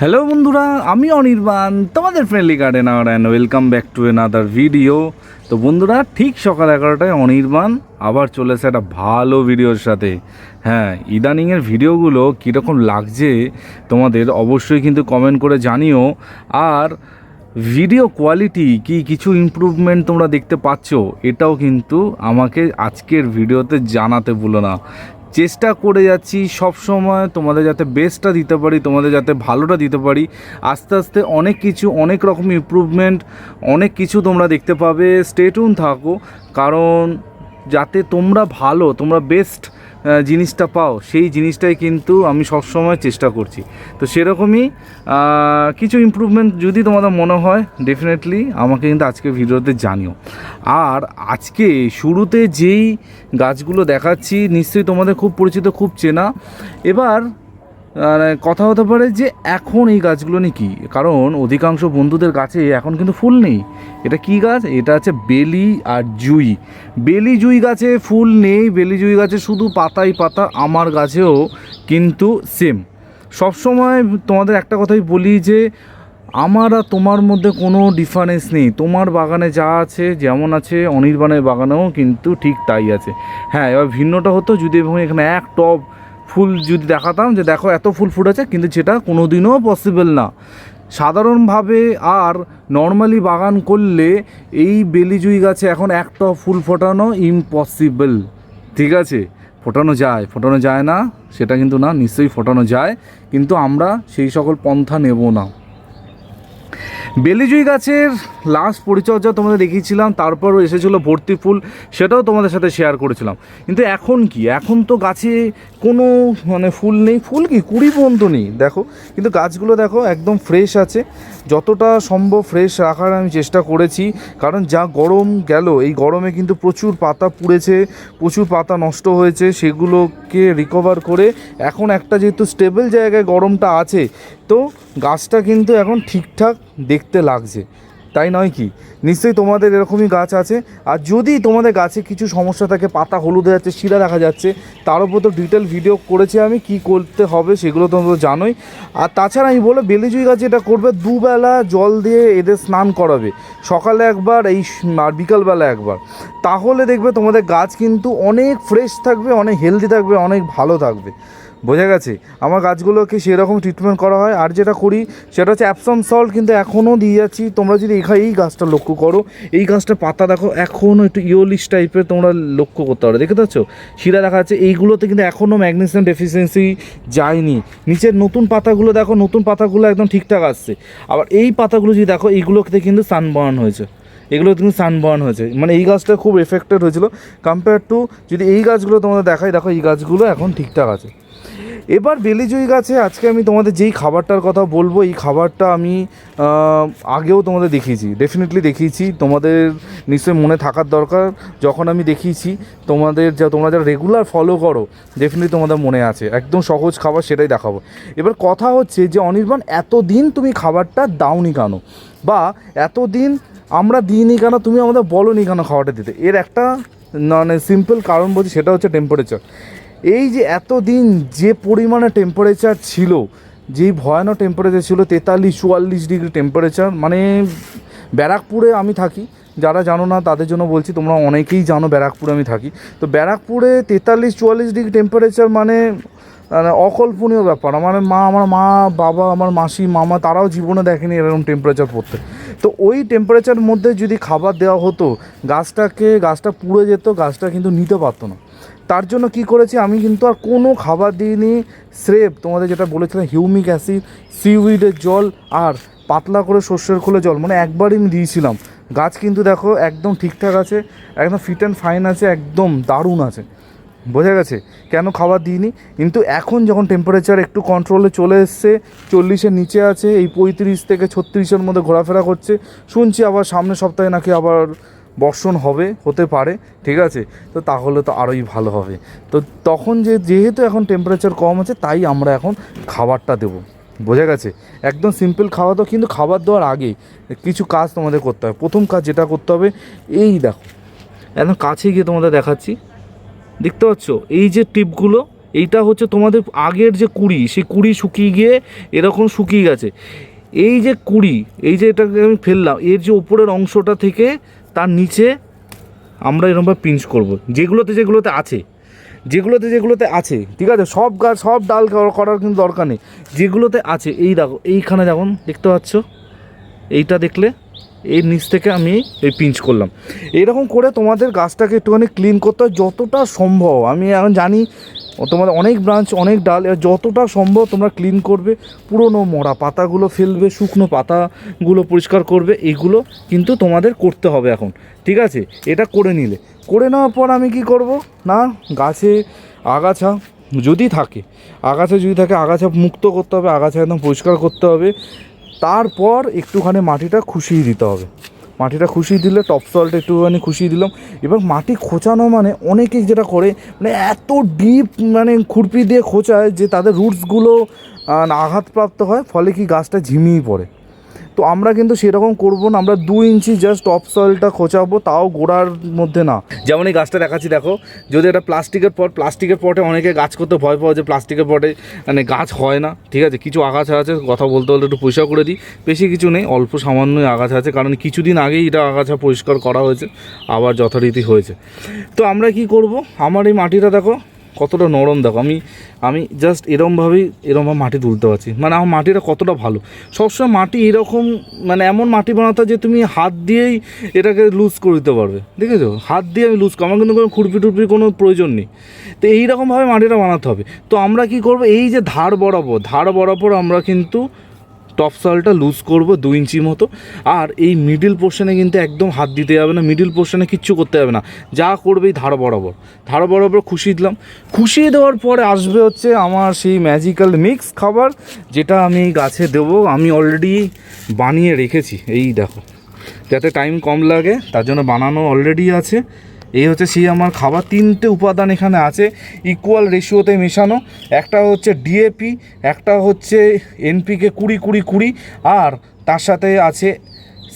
Hello বন্ধুরা, আমি অনির্বাণ, তোমাদের friendly garden gardener and welcome back to another video তো বন্ধুরা, ঠিক সকাল এগারোটায় অনির্বাণ আবার চলে একটা ভালো ভিডিওর সাথে। হ্যাঁ ইদানিংয়ের ভিডিওগুলো কীরকম লাগছে তোমাদের অবশ্যই কিন্তু কমেন্ট করে জানিও। আর ভিডিও কোয়ালিটি কি কিছু ইমপ্রুভমেন্ট তোমরা দেখতে পাচ্ছ, এটাও কিন্তু আমাকে আজকের ভিডিওতে জানাতে ভুলো না। চেষ্টা করে যাচ্ছি সব সময় তোমাদের যাতে বেস্টটা দিতে পারি, তোমাদের যাতে ভালোটা দিতে পারি। আস্তে আস্তে অনেক কিছু, অনেক রকম ইম্প্রুভমেন্ট অনেক কিছু তোমরা দেখতে পাবে। স্টেটুন থাকো, কারণ যাতে তোমরা ভালো, তোমরা বেস্ট জিনিসটা পাও, সেই জিনিসটাই কিন্তু আমি সবসময় চেষ্টা করছি। তো সেরকমই কিছু ইম্প্রুভমেন্ট যদি তোমাদের মনে হয় ডেফিনেটলি আমাকে কিন্তু আজকে ভিডিওতে জানিও। আর আজকে শুরুতে যেই গাছগুলো দেখাচ্ছি, নিশ্চয়ই তোমাদের খুব পরিচিত, খুব চেনা। এবার আর কথা হতে পারে যে এখন এই গাছগুলো নিয়ে কী? কারণ অধিকাংশ বন্ধুদের গাছে এখন কিন্তু ফুল নেই। এটা কি গাছ? এটা আছে বেলি আর জুই। বেলি জুই গাছে ফুল নেই, বেলি জুই গাছে শুধু পাতাই পাতা, আমার গাছেও কিন্তু সেম সবসময় তোমাদের একটা কথাই বলি যে, আমার আর তোমার মধ্যে কোনো ডিফারেন্স নেই। তোমার বাগানে যা আছে, যেমন আছে, অনির্বাণের বাগানেও কিন্তু ঠিক তাই আছে। হ্যাঁ এবার ভিন্নটা হতো যদি এবং এখানে এক টব ফুল যদি দেখাতাম যে দেখো এত ফুল ফুটেছে, কিন্তু সেটা কোনো দিনও পসিবল না। সাধারণভাবে আর নর্মালি বাগান করলে এই বেলিজুই গাছে এখন একটা ফুল ফোটানো ইম্পসিবল ঠিক আছে? ফোটানো যায় ফোটানো যায় না, সেটা কিন্তু না, নিশ্চয়ই ফোটানো যায়, কিন্তু আমরা সেই সকল পন্থা নেব না। বেলিজুই গাছের লাস্ট পরিচর্যা তোমাদের দেখিয়েছিলাম, তারপরও এসেছিল ভর্তি ফুল, সেটাও তোমাদের সাথে শেয়ার করেছিলাম। কিন্তু এখন কি? এখন তো গাছে কোনো মানে ফুল নেই। ফুল কি? কুড়ি পর্যন্ত নেই, দেখো। কিন্তু গাছগুলো দেখো, একদম ফ্রেশ আছে। যতটা সম্ভব ফ্রেশ রাখার আমি চেষ্টা করেছি, কারণ যা গরম গেল, এই গরমে কিন্তু প্রচুর পাতা পুড়েছে, প্রচুর পাতা নষ্ট হয়েছে, সেগুলোকে রিকভার করে এখন একটা যেহেতু স্টেবল জায়গায় গরমটা আছে, তো গাছটা কিন্তু এখন ঠিকঠাক দেখতে লাগছে। তাই নয় কি? নিশ্চয়ই তোমাদের এরকমই গাছ আছে। আর যদি তোমাদের গাছে কিছু সমস্যা থাকে, পাতা হলুদ হয়ে যাচ্ছে, শিরা দেখা যাচ্ছে, তার উপর তো ডিটেল ভিডিও করেছি আমি, কি করতে হবে সেগুলো তোমরা জানোই। আর তাছাড়া আমি বলে বেলিজুই গাছ যেটা করবে, দুবেলা জল দিয়ে এদের স্নান করাবে। সকালে একবার, এই আর বিকালবেলা একবার। তাহলে দেখবে তোমাদের গাছ কিন্তু অনেক ফ্রেশ থাকবে, অনেক হেলদি থাকবে, অনেক ভালো থাকবে। বোঝা গেছে। আমার গাছগুলোকে সেরকম ট্রিটমেন্ট করা হয়। আর যেটা করি, সেটা হচ্ছে অ্যাপসম সল্ট কিন্তু এখনও দিয়ে যাচ্ছি। তোমরা যদি এখানে এই গাছটা লক্ষ্য করো, এই গাছটার পাতা দেখো, এখনও একটু ইয়োলিশ টাইপের তোমরা লক্ষ্য করতে পারো। দেখে পাচ্ছ? শিরা দেখা যাচ্ছে, এইগুলোতে কিন্তু এখনও ম্যাগনেসিয়াম ডেফিসিয়েন্সি যায়নি। নিচের নতুন পাতাগুলো দেখো, নতুন পাতাগুলো একদম ঠিকঠাক আসছে। আবার এই পাতাগুলো যদি দেখো, এইগুলোতে কিন্তু সানবার্ন হয়েছে। এগুলো কিন্তু সানবার্ন হয়েছে। মানে এই গাছটা খুব এফেক্টেড হয়েছিল। কম্পেয়ার টু যদি এই গাছগুলো তোমাদের দেখাই, দেখো এই গাছগুলো এখন ঠিকঠাক আছে। এবার বেলিজুই গাছে আজকে আমি তোমাদের যেই খাবারটার কথা বলব, এই খাবারটা আমি আগেও তোমাদের দেখিয়েছি ডেফিনেটলি দেখিয়েছি। তোমাদের নিশ্চয়ই মনে থাকার দরকার। যখন আমি দেখিয়েছি, তোমাদের যা, তোমরা যারা রেগুলার ফলো করো ডেফিনেটলি তোমাদের মনে আছে। একদম সহজ খাবার সেটাই দেখাবো। এবার কথা হচ্ছে যে, অনির্বাণ, এতদিন তুমি খাবারটা দাওনি কেন? বা এতদিন আমরা দিইনি কেন? তুমি আমাদের বলোনি কেন খাবারটা দিতে? এর একটা মানে সিম্পল কারণ বলছি, সেটা হচ্ছে টেম্পারেচার এই যে এতদিন যে পরিমাণে টেম্পারেচার ছিল, যেই ভয়ানক টেম্পারেচার ছিল, তেতাল্লিশ, চুয়াল্লিশ ডিগ্রি টেম্পারেচার মানে ব্যারাকপুরে আমি থাকি, যারা জানো না তাদের জন্য বলছি, তোমরা অনেকেই জানো ব্যারাকপুরে আমি থাকি। তো ব্যারাকপুরে তেতাল্লিশ, চুয়াল্লিশ ডিগ্রি টেম্পারেচার মানে মানে অকল্পনীয় ব্যাপার। আমার মা আমার মা, বাবা, আমার মাসি, মামা, তারাও জীবনে দেখেনি এরকম টেম্পারেচার পড়তে। তো ওই টেম্পারেচার মধ্যে যদি খাবার দেওয়া হতো, গাছটাকে, গাছটা পুড়ে যেত, গাছটা কিন্তু নিতে পারতো না। তার জন্য কি করেছি? আমি কিন্তু আর কোনো খাবার দিইনি। স্রেফ তোমাদের যেটা বলেছিলাম, হিউমিক অ্যাসিড সিউইডের জল আর পাতলা করে সর্ষের খোলে জল মানে একবারই আমি দিয়েছিলাম। গাছ কিন্তু দেখো একদম ঠিকঠাক আছে, একদম ফিট অ্যান্ড ফাইন আছে, একদম দারুণ আছে। বোঝা গেছে? কেন খাবার দিইনি? কিন্তু এখন যখন টেম্পারেচার একটু কন্ট্রোলে চলে এসছে, চল্লিশের নিচে আছে, এই পঁয়ত্রিশ থেকে ছত্রিশের মধ্যে ঘোরাফেরা করছে, শুনছি আবার সামনের সপ্তাহে নাকি আবার বর্ষণ হবে, হতে পারে, ঠিক আছে? তো তাহলে তো আরোই ভালো হবে। তো তখন যে, যেহেতু এখন টেম্পারেচার কম আছে, তাই আমরা এখন খাবারটা দেবো। বোঝা গেছে? একদম সিম্পল খাওয়া দাওয়া, কিন্তু খাবার দেওয়ার আগে কিছু কাজ তোমাদের করতে হবে। প্রথম কাজ যেটা করতে হবে, এই দেখো। একদম কাছে গিয়ে তোমাদের দেখাচ্ছি। দেখতে পাচ্ছ? এই যে টিপগুলো, এইটা হচ্ছে তোমাদের আগের যে কুড়ি, সেই কুড়ি শুকিয়ে গিয়ে এরকম শুকিয়ে গেছে। এই যে কুড়ি, এই যে এটাকে আমি ফেললাম, এর যে ওপরের অংশটা থেকে তার নিচে আমরা এরকমভাবে পিঞ্চ করব। যেগুলোতে যেগুলোতে আছে, যেগুলোতে যেগুলোতে আছে, ঠিক আছে? সব গাছ সব ডাল করার কিন্তু দরকার নেই। যেগুলোতে আছে, এই দেখো, এইখানে যেমন দেখতে পাচ্ছ? এইটা দেখলে, এর নিচ থেকে আমি এই পিঞ্চ করলাম। এইরকম করে তোমাদের গাছটাকে একটুখানি ক্লিন করতে হয়, যতটা সম্ভব। আমি এখন জানি তোমাদের অনেক ব্রাঞ্চ, অনেক ডাল যতটা সম্ভব তোমরা ক্লিন করবে, পুরনো মরা পাতাগুলো ফেলবে, শুকনো পাতাগুলো পরিষ্কার করবে, এগুলো কিন্তু তোমাদের করতে হবে এখন, ঠিক আছে? এটা করে নিলে। করে নেওয়ার পর আমি কি করব? না, গাছে আগাছা যদি থাকে, আগাছা যদি থাকে, আগাছা মুক্ত করতে হবে, আগাছা একদম পরিষ্কার করতে হবে, তারপর একটুখানি মাটিটা খুশিয়ে দিতে হবে। মাটিটা খুশিয়ে দিলে টপ সল্ট একটুখানি খুশিয়ে দিলাম। এবার মাটি খোঁচানো মানে অনেকেই যেটা করে মানে এত ডিপ মানে খুরপি দিয়ে খোঁচায় যে তাদের রুটসগুলো আঘাতপ্রাপ্ত হয়, ফলে কি গাছটা ঝিমিয়ে পড়ে। তো আমরা কিন্তু সেরকম করব না, আমরা দু ইঞ্চি জাস্ট টপ সয়েলটা খোঁচাবো, তাও গোড়ার মধ্যে না। যেমন এই গাছটা দেখাচ্ছি, দেখো, যদি এটা প্লাস্টিকের পট, প্লাস্টিকের পটে অনেকে গাছ করতে ভয় পাওয়া যে প্লাস্টিকের পটে মানে গাছ হয় না, ঠিক আছে? কিছু আগাছা আছে, কথা বলতে বলতে একটু পরিষ্কার করে দিই। বেশি কিছু নেই, অল্প সামান্যই আগাছা আছে, কারণ কিছুদিন আগেই এটা আগাছা পরিষ্কার করা হয়েছে, আবার যথারীতি হয়েছে। তো আমরা কি করব? আমার এই মাটিটা দেখো কতটা নরম দেখো। আমি আমি জাস্ট এরমভাবেই এরমভাবে মাটি তুলতে পারছি। মানে আমার মাটিটা কতটা ভালো। সবসময় মাটি এরকম মানে এমন মাটি বানাতে যে তুমি হাত দিয়েই এটাকে লুজ করে দিতে পারবে। দেখেছ? হাত দিয়ে আমি লুজ আমার কিন্তু কোনো খুরপি টুরপির কোনো প্রয়োজন নেই। তো এইরকমভাবে মাটিটা বানাতে হবে। তো আমরা কি করব? এই যে ধার বরাবর ধার বরাবর আমরা কিন্তু টপ সলটা লুজ করব দু ইঞ্চি মতো। আর এই মিডিল পোর্শনে কিন্তু একদম হাত দিতে যাবে না মিডিল পোর্শনে কিচ্ছু করতে হবে না। যা করবে এই ধার বরাবর। ধার বরাবর খুশিয়ে দিলাম। খুশিয়ে দেওয়ার পরে আসবে হচ্ছে আমার সেই ম্যাজিক্যাল মিক্স খাবার, যেটা আমি গাছে দেবো। আমি অলরেডি বানিয়ে রেখেছি। এই দেখো। যাতে টাইম কম লাগে, তার জন্য বানানো অলরেডি আছে। এই হচ্ছে সেই আমার খাবার। তিনটে উপাদান এখানে আছে ইকুয়াল রেশিওতে মেশানো। একটা হচ্ছে ডিএপি একটা হচ্ছে এনপিকে কুড়ি কুড়ি কুড়ি, আর তার সাথে আছে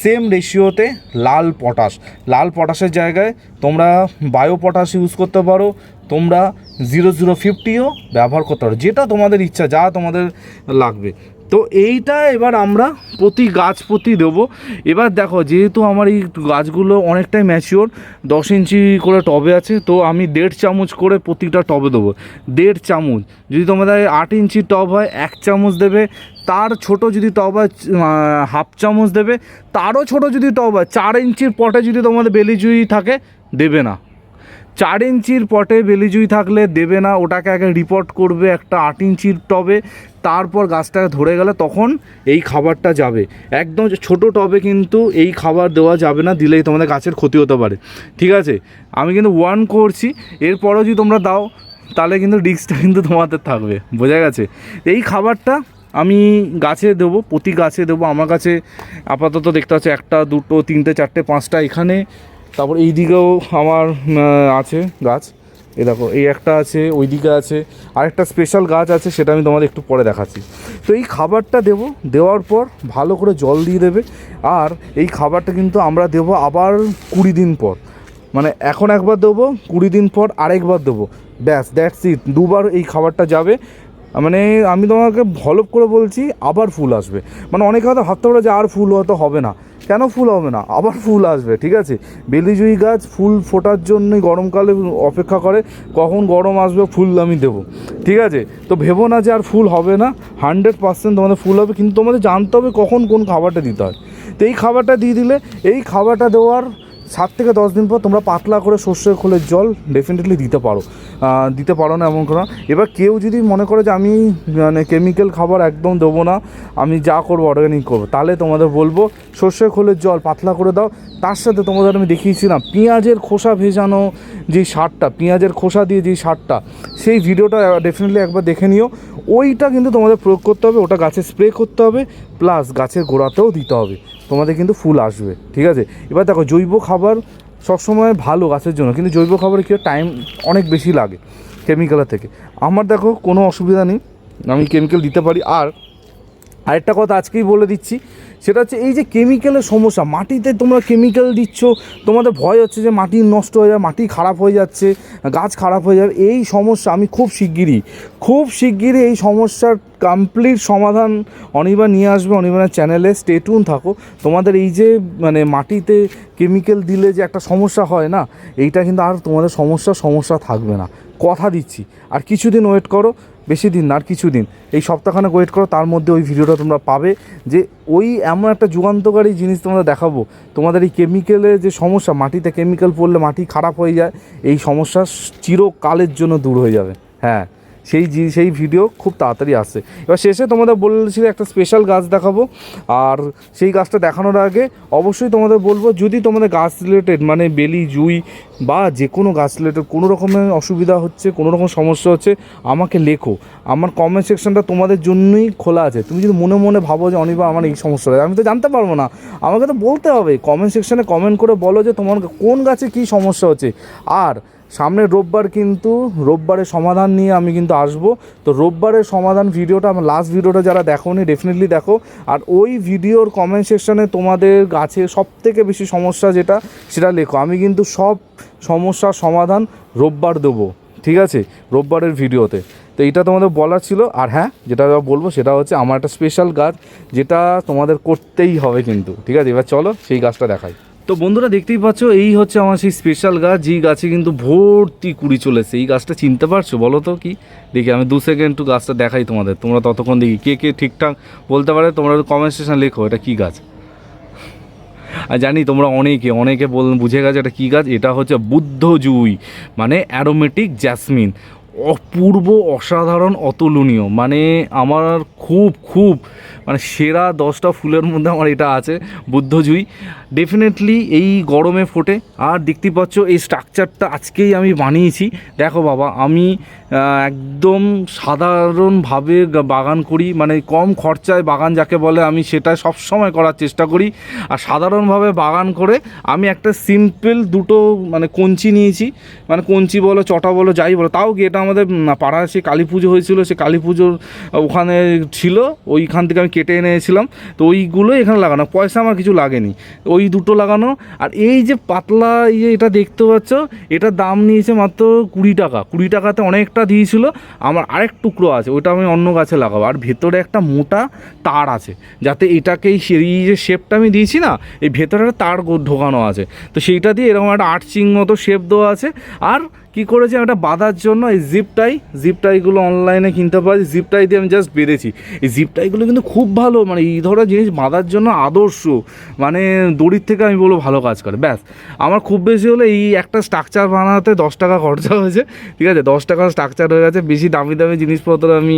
সেম রেশিওতে লাল পটাশ লাল পটাশের জায়গায় তোমরা বায়ো পটাশ ইউজ করতে পারো, তোমরা জিরো জিরো ফিফটিও ব্যবহার করতে পারো। যেটা তোমাদের ইচ্ছা, যা তোমাদের লাগবে। তো এইটা এবার আমরা প্রতি গাছ প্রতি দেবো। এবার দেখো, যেহেতু আমার এই গাছগুলো অনেকটাই ম্যাচিওর দশ ইঞ্চি করে টবে আছে, তো আমি দেড় চামচ করে প্রতিটা টবে দেবো। দেড় চামচ, যদি তোমাদের আট ইঞ্চি টব হয়, এক চামচ দেবে। তার ছোট যদি টব হয় হাফ চামচ দেবে। তারও ছোট যদি টব হয়, চার ইঞ্চির পটে যদি তোমাদের বেলি বেলিজুই থাকে, দেবে না। চার ইঞ্চির পটে বেলিজুই থাকলে দেবে না, ওটাকে আগে রিপোর্ট করবে একটা আট ইঞ্চির টবে, তারপর গাছটাকে ধরে গেলে তখন এই খাবারটা যাবে। একদম ছোট টবে কিন্তু এই খাবার দেওয়া যাবে না, দিলেই তোমাদের গাছের ক্ষতি হতে পারে। ঠিক আছে? আমি কিন্তু ওয়ান করছি, এরপরেও যদি তোমরা দাও, তাহলে কিন্তু রিস্কটা কিন্তু তোমাদের থাকবে। বোঝা গেছে? এই খাবারটা আমি গাছে দেবো, প্রতি গাছে দেবো। আমার কাছে আপাতত দেখতে পাচ্ছি একটা, দুটো, তিনটে, চারটে, পাঁচটা এখানে তারপর এই দিকেও আমার আছে গাছ। এই দেখো, এই একটা আছে, ওই দিকে আছে। আরেকটা স্পেশাল গাছ আছে, সেটা আমি তোমাদের একটু পরে দেখাচ্ছি। তো এই খাবারটা দেবো, দেওয়ার পর ভালো করে জল দিয়ে দেবে। আর এই খাবারটা কিন্তু আমরা দেবো আবার কুড়ি দিন পর। মানে এখন একবার দেবো, কুড়ি দিন পর আরেকবার দেবো। ব্যাস দ্যাটস ইট দুবার এই খাবারটা যাবে। মানে আমি তোমাকে ভলপ করে বলছি, আবার ফুল আসবে। মানে অনেকে হয়তো ভাবতে পারে যে আর ফুল হয়তো হবে না। কেন ফুল হবে না? আবার ফুল আসবে, ঠিক আছে? বেলিজুই গাছ ফুল ফোটার জন্যই গরমকালে অপেক্ষা করে, কখন গরম আসবে ফুল আমি দেবো, ঠিক আছে? তো ভেবো না যে আর ফুল হবে না, হান্ড্রেড পার্সেন্ট তোমাদের ফুল হবে, কিন্তু তোমাদের জানতে হবে কখন কোন খাবারটা দিতে হয়। তো এই খাবারটা দিয়ে দিলে, এই খাবারটা দেওয়ার সাত থেকে দশ দিন পর তোমরা পাতলা করে সর্ষের খোলের জল ডেফিনেটলি দিতে পারো। দিতে পারো না এমন কোনো এবার কেউ যদি মনে করে যে আমি মানে কেমিক্যাল খাবার একদম দেবো না, আমি যা করব অর্গানিক করব, তাহলে তোমাদের বলব, সর্ষের খোলের জল পাতলা করে দাও। তার সাথে তোমাদের আমি দেখিয়েছিলাম পেঁয়াজের খোসা ভেজানো যে সারটা, পেঁয়াজের খোসা দিয়ে যে সারটা, সেই ভিডিওটা ডেফিনেটলি একবার দেখে নিও। ওইটা কিন্তু তোমাদের প্রয়োগ করতে হবে, ওটা গাছে স্প্রে করতে হবে প্লাস গাছের গোড়াতেও দিতে হবে। তোমাদের কিন্তু ফুল আসবে, ঠিক আছে? এবার দেখো, জৈব খাবার সবসময় ভালো গাছের জন্য, কিন্তু জৈব খাবারে কী টাইম অনেক বেশি লাগে কেমিক্যালের থেকে। আমার দেখো কোনো অসুবিধা নেই, আমি কেমিক্যাল দিতে পারি, আর আরেকটা কথা আজকেই বলে দিচ্ছি, সেটা হচ্ছে এই যে কেমিক্যালের সমস্যা, মাটিতে তোমরা কেমিক্যাল দিচ্ছ, তোমাদের ভয় হচ্ছে যে মাটি নষ্ট হয়ে যাবে, মাটি খারাপ হয়ে যাচ্ছে, গাছ খারাপ হয়ে যাবে, এই সমস্যা আমি খুব শিগগিরই খুব শিগগিরই এই সমস্যার কমপ্লিট সমাধান অনির্বাণ নিয়ে আসবে অনির্বাণের চ্যানেলে স্টেটুন থাকো। তোমাদের এই যে মানে মাটিতে কেমিক্যাল দিলে যে একটা সমস্যা হয় না, এইটা কিন্তু আর তোমাদের সমস্যা সমস্যা থাকবে না। কথা দিচ্ছি, আর কিছুদিন ওয়েট করো বেশি দিন না, আর কিছুদিন এই সপ্তাহখানেক ওয়েট করো, তার মধ্যে ওই ভিডিওটা তোমরা পাবে যে ওই এমন একটা যুগান্তকারী জিনিস তোমরা দেখাবো। তোমাদের এই কেমিক্যালের যে সমস্যা, মাটিতে কেমিক্যাল পড়লে মাটি খারাপ হয়ে যায়, এই সমস্যা চিরকালের জন্য দূর হয়ে যাবে। হ্যাঁ। সেই সেই ভিডিও খুব তাড়াতাড়ি আসছে। এবার শেষে তোমাদের বলেছিল একটা স্পেশাল গাছ দেখাবো। আর সেই গাছটা দেখানোর আগে অবশ্যই তোমাদের বলব, যদি তোমাদের গাছ রিলেটেড মানে বেলি, জুই বা যে কোনো গাছ রিলেটেড কোনো রকমের অসুবিধা হচ্ছে, কোনো রকম সমস্যা হচ্ছে, আমাকে লেখো। আমার কমেন্ট সেকশনটা তোমাদের জন্যই খোলা আছে। তুমি যদি মনে মনে ভাবো যে, অনিবা, আমার এই সমস্যা আমি তো জানতে পারব না। আমাকে তো বলতে হবে। কমেন্ট সেকশনে কমেন্ট করে বলো যে, তোমার কোন গাছে কী সমস্যা হচ্ছে। আর সামনের রোববার কিন্তু রোববারের সমাধান নিয়ে আমি কিন্তু আসব। তো রোববারের সমাধান ভিডিওটা আমার লাস্ট ভিডিওটা যারা দেখোনি ডেফিনেটলি দেখো। আর ওই ভিডিওর কমেন্ট সেকশনে তোমাদের গাছে সব থেকে বেশি সমস্যা যেটা, সেটা লেখো। আমি কিন্তু সব সমস্যার সমাধান রোববার দেবো, ঠিক আছে? রোববারের ভিডিওতে। তো এটা তোমাদের বলার ছিল। আর হ্যাঁ যেটা বলব সেটা হচ্ছে আমার একটা স্পেশাল গাছ, যেটা তোমাদের করতেই হবে কিন্তু, ঠিক আছে? এবার চলো সেই গাছটা দেখাই। তো বন্ধুরা দেখতেই পাচ্ছ, এই হচ্ছে আমার সেই স্পেশাল গাছ। যেই গাছে কিন্তু ভর্তি কুড়ি চলেছে। এই গাছটা চিনতে পারছ? বলো তো কি? দেখি আমি দু সেকেন্ড একটু গাছটা দেখাই তোমাদের। তোমরা ততক্ষণ দেখি কে কে ঠিকঠাক বলতে পারে। তোমরা কমেন্ট সেকশন লেখো, এটা কী গাছ? আর জানি তোমরা অনেকে অনেকে বল, বুঝে গেছে এটা কী গাছ? এটা হচ্ছে বুদ্ধ জুই মানে অ্যারোমেটিক জ্যাসমিন অপূর্ব, অসাধারণ, অতুলনীয়। মানে আমার খুব খুব মানে সেরা দশটা ফুলের মধ্যে আমার এটা আছে বুদ্ধজুই ডেফিনেটলি এই গরমে ফোটে। আর দেখতে পাচ্ছ, এই স্ট্রাকচারটা আজকেই আমি বানিয়েছি। দেখো বাবা, আমি একদম সাধারণভাবে বাগান করি। মানে কম খরচায় বাগান যাকে বলে, আমি সেটা সবসময় করার চেষ্টা করি। আর সাধারণভাবে বাগান করে আমি একটা সিম্পল দুটো মানে কঞ্চি নিয়েছি। মানে কঞ্চি বলো, চটা বলো, যাই বলো, তাও কি এটা আমাদের পাড়ায় সে কালী পুজো হয়েছিল সে কালী পুজোর ওখানে ছিল। ওইখান থেকে আমি কেটে এনেছিলাম। তো ওইগুলো এখানে লাগানো। পয়সা আমার কিছু লাগেনি। ওই দুটো লাগানো, আর এই যে পাতলা ইয়ে এটা দেখতে পাচ্ছ, এটা দাম নিয়েছে মাত্র কুড়ি টাকা। কুড়ি টাকাতে অনেকটা দিয়েছিল। আমার আরেক টুকরো আছে, ওটা আমি অন্য গাছে লাগাবো। আর ভেতরে একটা মোটা তার আছে, যাতে এটাকে এই যে শেপটা আমি দিয়েছি না, এই ভেতরে একটা তার ঢোকানো আছে। তো সেইটা দিয়ে এরকম একটা আর্চিং মতো শেপ দেওয়া আছে। আর কি করেছি? একটা বাঁধার জন্য এই জিপটাই জিপটাইগুলো অনলাইনে কিনতে পারি। জিপটাই দিয়ে আমি জাস্ট বেঁধেছি। এই জিপটাইগুলো কিন্তু খুব ভালো মানে এই ধরনের জিনিস বাঁধার জন্য আদর্শ। মানে দড়ির থেকে আমি বলব ভালো কাজ করে, ব্যাস। আমার খুব বেশি হলে এই একটা স্ট্রাকচার বানাতে দশ টাকা খরচা হয়েছে। ঠিক আছে? দশ টাকা স্ট্রাকচার হয়ে গেছে। বেশি দামি দামি জিনিসপত্র আমি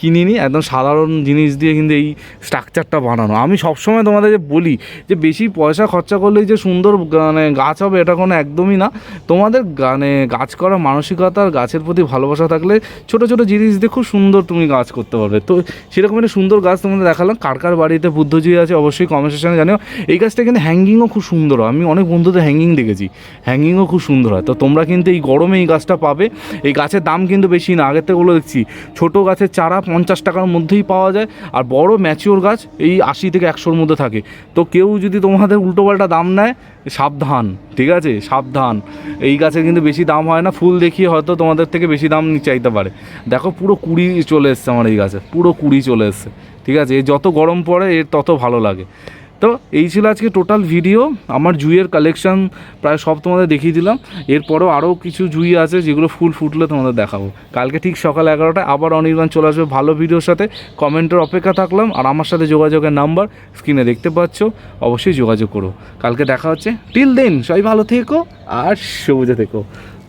কিনিনি। একদম সাধারণ জিনিস দিয়ে কিন্তু এই স্ট্রাকচারটা বানানো। আমি সবসময় তোমাদের যে বলি যে বেশি পয়সা খরচা করলেই যে সুন্দর মানে গাছ হবে, এটা কোনো একদমই না। তোমাদের গানে গাছ করা মানসিকতা আর গাছের প্রতি ভালোবাসা থাকলে ছোট ছোট জিনিস দিয়ে খুব সুন্দর তুমি গাছ করতে পারবে। তো সেরকম একটা সুন্দর গাছ তোমাদের দেখালাম। কার কার বাড়িতে বুদ্ধজি আছে অবশ্যই কমেন্ট সেকশনে জানিও। এই গাছটা কিন্তু হ্যাঙ্গিংও খুব সুন্দর হয়। আমি অনেক বন্ধুদের হ্যাঙ্গিং দেখেছি। হ্যাঙ্গিংও খুব সুন্দর হয়। তো তোমরা কিন্তু এই গরমে এই গাছটা পাবে। এই গাছের দাম কিন্তু বেশি না। আগের থেকে বলে দেখছি ছোট গাছের চারা পঞ্চাশ টাকার মধ্যেই পাওয়া যায় আর বড় ম্যাচিওর গাছ এই আশি থেকে একশোর মধ্যে থাকে। তো কেউ যদি তোমাদের উল্টোপাল্টা দাম নেয়, সাবধান। ঠিক আছে? সাবধান। এই গাছের কিন্তু বেশি দাম হয় না, ফুল দেখিয়ে হয়তো তোমাদের থেকে বেশি দাম চাইতে পারে। দেখো পুরো কুড়ি চলে এসছে আমার এই গাছে, পুরো কুড়ি চলে এসছে, ঠিক আছে? এর যত গরম পড়ে, এর তত ভালো লাগে। তো এই ছিল আজকে টোটাল ভিডিও আমার জুইয়ের কালেকশন প্রায় সব তোমাদের দেখিয়ে দিলাম। এরপরেও আরও কিছু জুই আছে যেগুলো ফুল ফুটলে তোমাদের দেখাবো। কালকে ঠিক সকাল এগারোটায় আবার অনির্বাণ চলে আসবে ভালো ভিডিওর সাথে। কমেন্টের অপেক্ষা থাকলাম, আর আমার সাথে যোগাযোগের নাম্বার স্ক্রিনে দেখতে পাচ্ছ, অবশ্যই যোগাযোগ করো। কালকে দেখা হচ্ছে। টিল দেন সবাই ভালো থেকো আর সবুজে থেকো।